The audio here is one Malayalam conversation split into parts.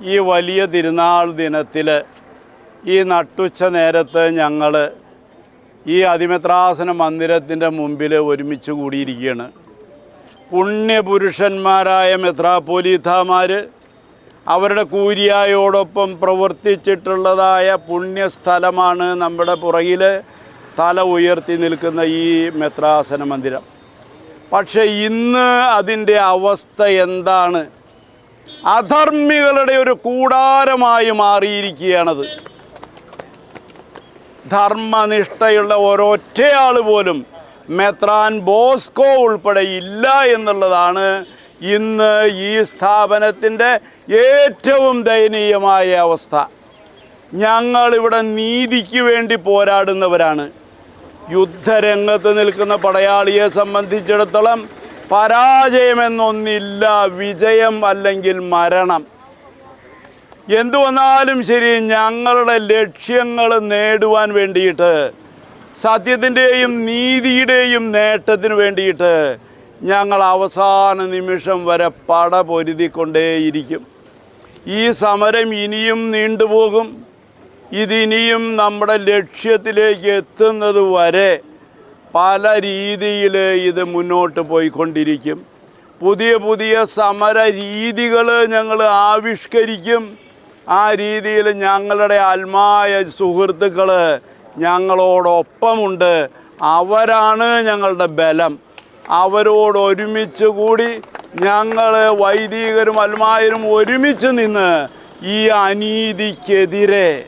ഈ വലിയ തിരുനാൾ ദിനത്തിൽ ഈ നട്ടുച്ച നേരത്ത് ഞങ്ങൾ ഈ അതിമെത്രാസന മന്ദിരത്തിന്റെ മുമ്പിൽ ഒരുമിച്ച് കൂടിയിരിക്കുകയാണ്. പുണ്യപുരുഷന്മാരായ മെത്രാപ്പോലീത്താമാർ അവരുടെ കൂരിയായോടൊപ്പം പ്രവർത്തിച്ചിട്ടുള്ളതായ പുണ്യസ്ഥലമാണ് നമ്മുടെ പുറകിൽ തല ഉയർത്തി നിൽക്കുന്ന ഈ മെത്രാസന മന്ദിരം. പക്ഷേ ഇന്ന് അതിന്റെ അവസ്ഥ എന്താണ്? അധർമ്മികളുടെ ഒരു കൂടാരമായി മാറിയിരിക്കുകയാണത്. ധർമ്മനിഷ്ഠയുള്ള ഒരൊറ്റയാൾ പോലും മെത്രാൻ ബോസ്കോ ഉൾപ്പെടെ ഇല്ല എന്നുള്ളതാണ് ഇന്ന് ഈ സ്ഥാപനത്തിന്റെ ഏറ്റവും ദയനീയമായ അവസ്ഥ. ഞങ്ങളിവിടെ നീതിക്ക് വേണ്ടി പോരാടുന്നവരാണ്. യുദ്ധരംഗത്ത് നിൽക്കുന്ന പടയാളിയെ സംബന്ധിച്ചിടത്തോളം പരാജയമെന്നൊന്നില്ല വിജയം അല്ലെങ്കിൽ മരണം. എന്തു വന്നാലും ശരി ഞങ്ങളുടെ ലക്ഷ്യങ്ങൾ നേടുവാൻ വേണ്ടിയിട്ട് സത്യത്തിന്റെയും നീതിയുടെയും നേട്ടത്തിന് വേണ്ടിയിട്ട് ഞങ്ങൾ അവസാന നിമിഷം വരെ പട പൊരുതിക്കൊണ്ടേയിരിക്കും. ഈ സമരം ഇനിയും നീണ്ടുപോകും. ഇതിനിയും നമ്മുടെ ലക്ഷ്യത്തിലേക്ക് എത്തുന്നത് വരെ പല രീതിയിൽ ഇത് മുന്നോട്ട് പോയിക്കൊണ്ടിരിക്കും. പുതിയ പുതിയ സമര രീതികൾ ഞങ്ങൾ ആവിഷ്കരിക്കും. ആ രീതിയിൽ ഞങ്ങളുടെ ആത്മായ സുഹൃത്തുക്കൾ ഞങ്ങളോടൊപ്പമുണ്ട്. അവരാണ് ഞങ്ങളുടെ ബലം. അവരോട് ഒരുമിച്ച് കൂടി ഞങ്ങൾ വൈദികരും അൽമായരും ഒരുമിച്ച് നിന്ന് ഈ അനീതിക്കെതിരെ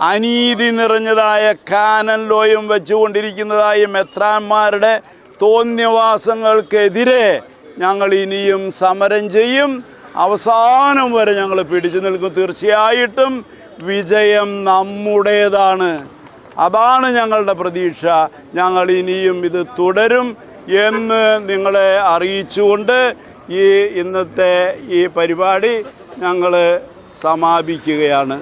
അനീതി നിറഞ്ഞതായ കാനൻ ലോയം വെച്ചുകൊണ്ടിരിക്കുന്നതായ മെത്രാന്മാരുടെ തോന്നിയവാസങ്ങൾക്കെതിരെ ഞങ്ങൾ ഇനിയും സമരം ചെയ്യും. അവസാനം വരെ ഞങ്ങൾ പിടിച്ചു നിൽക്കും. തീർച്ചയായിട്ടും വിജയം നമ്മുടേതാണ്. അതാണ് ഞങ്ങളുടെ പ്രതീക്ഷ. ഞങ്ങൾ ഇനിയും ഇത് തുടരും എന്ന് നിങ്ങളെ അറിയിച്ചുകൊണ്ട് ഈ ഇന്നത്തെ ഈ പരിപാടി ഞങ്ങൾ സമാപിക്കുകയാണ്.